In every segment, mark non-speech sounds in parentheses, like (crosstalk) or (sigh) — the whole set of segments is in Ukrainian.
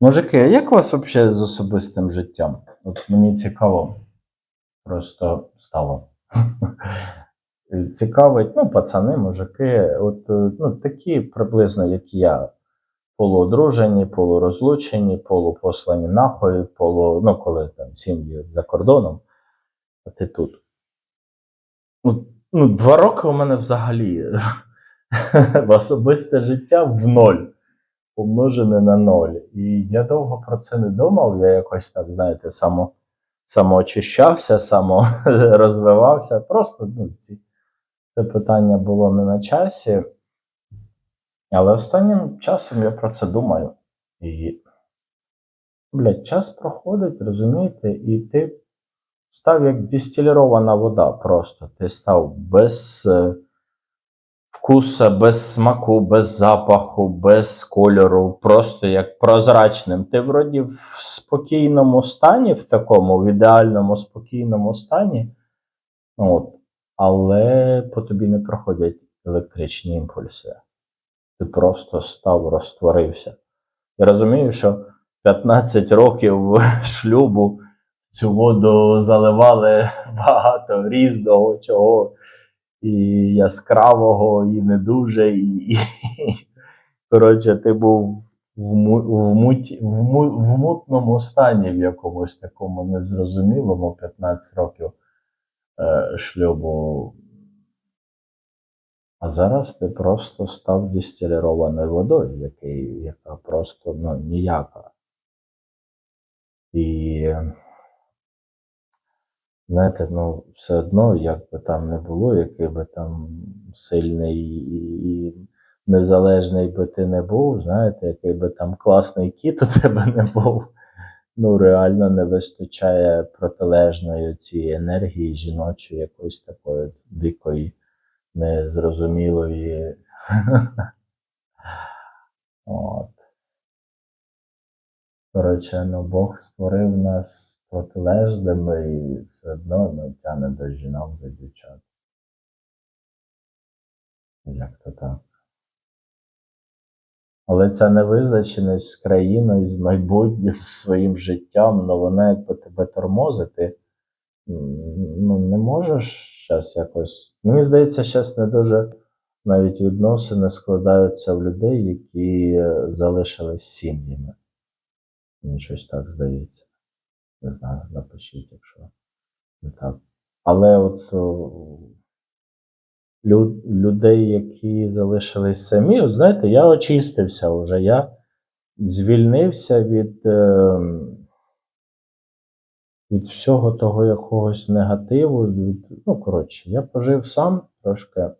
Мужики, а як у вас взагалі з особистим життям? От мені цікаво. Просто стало. (laughs) Цікавить, ну, пацани, мужики, от е, ну, такі приблизно, як я, полуодружені, полурозлучені, полупослані нахуй, полу, ну, коли там сім'ї за кордоном, а ти тут. Ну, ну, два роки у мене взагалі (laughs) в особисте життя в ноль помножене на ноль. І я довго про це не думав. Я якось так, знаєте, само, самоочищався, саморозвивався. (laughs) Просто ну, ці, це питання було не на часі. Але останнім часом я про це думаю. І, блядь, час проходить, розумієте, і ти став як дистилірована вода просто. Ти став без е, вкуса, без смаку, без запаху, без кольору, просто як прозрачним. Ти вроді в спокійному стані, в такому, в ідеальному спокійному стані, от, але по тобі не проходять електричні імпульси. Ти просто став, розтворився. Я розумію, що 15 років шлюбу в цю воду заливали (laughs) багато різного чого, і яскравого, і не дуже. І, і, (laughs) коротше, ти був в, в, муті, в, в мутному стані, в якомусь такому незрозумілому 15 років е, шлюбу. А зараз ти просто став дистилірованою водою, який, яка просто ну, ніяка. І знаєте, ну, все одно, як би там не було, який би там сильний і, і незалежний би ти не був, знаєте, який би там класний кіт у тебе не був, ну реально не вистачає протилежної цієї енергії жіночої, якоїсь такої дикої незрозумілої. (laughs) От. Коротше, ну Бог створив нас протилежними і все одно ну, тягне до жінок, до дівчат. Як то так. Але ця невизначеність з країною, з майбутнім, з своїм життям, ну вона якби тебе тормозити ну, не можеш зараз якось. Мені здається, зараз не дуже навіть відносини складаються в людей, які залишились сім'ями. Мені щось так здається. Не знаю, напишіть, якщо не так. Але от лю- людей, які залишились самі, от знаєте, я очистився вже. Я звільнився від. Е, від всього того якогось негативу. Від, ну, коротше, я пожив сам трошки,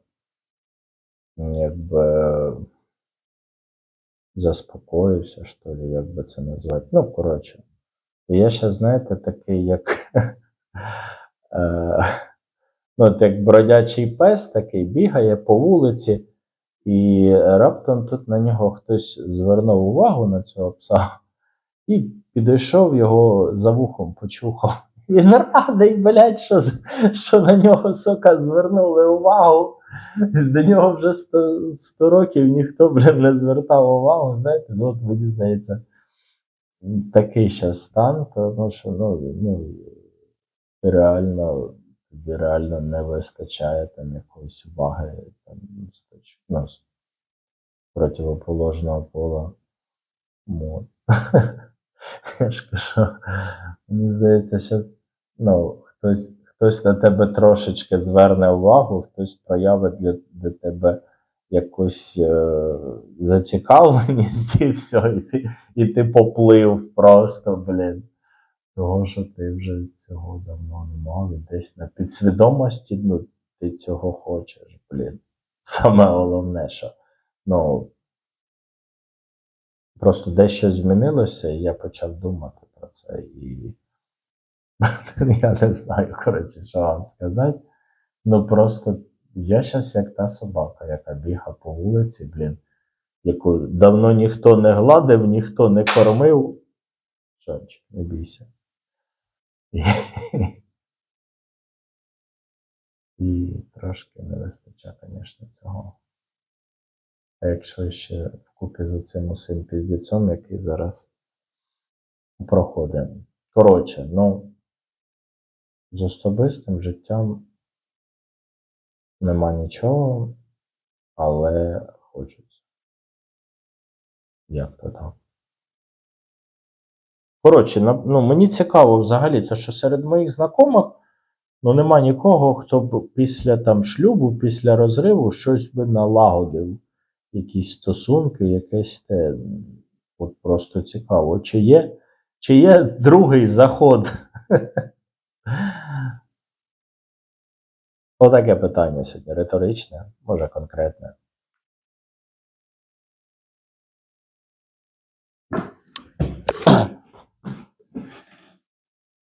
якби заспокоївся, що ли, як би це назвати. Ну, коротше. І я ще, знаєте, такий, як. (laughs) е, Ну, от як бродячий пес такий бігає по вулиці, і раптом тут на нього хтось звернув увагу на цього пса і підійшов його за вухом, почухав. Він радий, блядь, що, що на нього, сука, звернули увагу. (laughs) До нього вже 100, 100 років ніхто, блін, не звертав увагу. Знаєте, ну от мені здається, такий ще стан, тому що ну, ну, реально, реально не вистачає там якоїсь уваги там, ну, противоположного пола. От. (laughs) Я ж кажу, мені здається, зараз ну, хтось, хтось на тебе трошечки зверне увагу, хтось проявить для, для тебе якусь е, зацікавленість і все, і ти, і ти поплив просто, блін. Того, що ти вже цього давно не мав, і десь на підсвідомості, ну, ти цього хочеш, блін. Саме головне, що ну, Просто дещо змінилося, і я почав думати про це. І я не знаю, коротше, що вам сказати. Ну просто я зараз як та собака, яка бігає по вулиці, блін, яку давно ніхто не гладив, ніхто не кормив. Шончик, не бійся. І, трошки не вистачає, звісно, цього. А якщо ще вкупі з цим усім піздецем, який зараз проходимо. Коротше, ну, з особистим життям нема нічого, але хочеться. Як то так? Коротше, ну, мені цікаво взагалі, то що серед моїх знайомих ну, нема нікого, хто б після там, шлюбу, після розриву щось би налагодив, якісь стосунки, якесь те. От просто цікаво. Чи є, чи є другий заход? (laughs) Отаке питання сьогодні риторичне, може конкретне.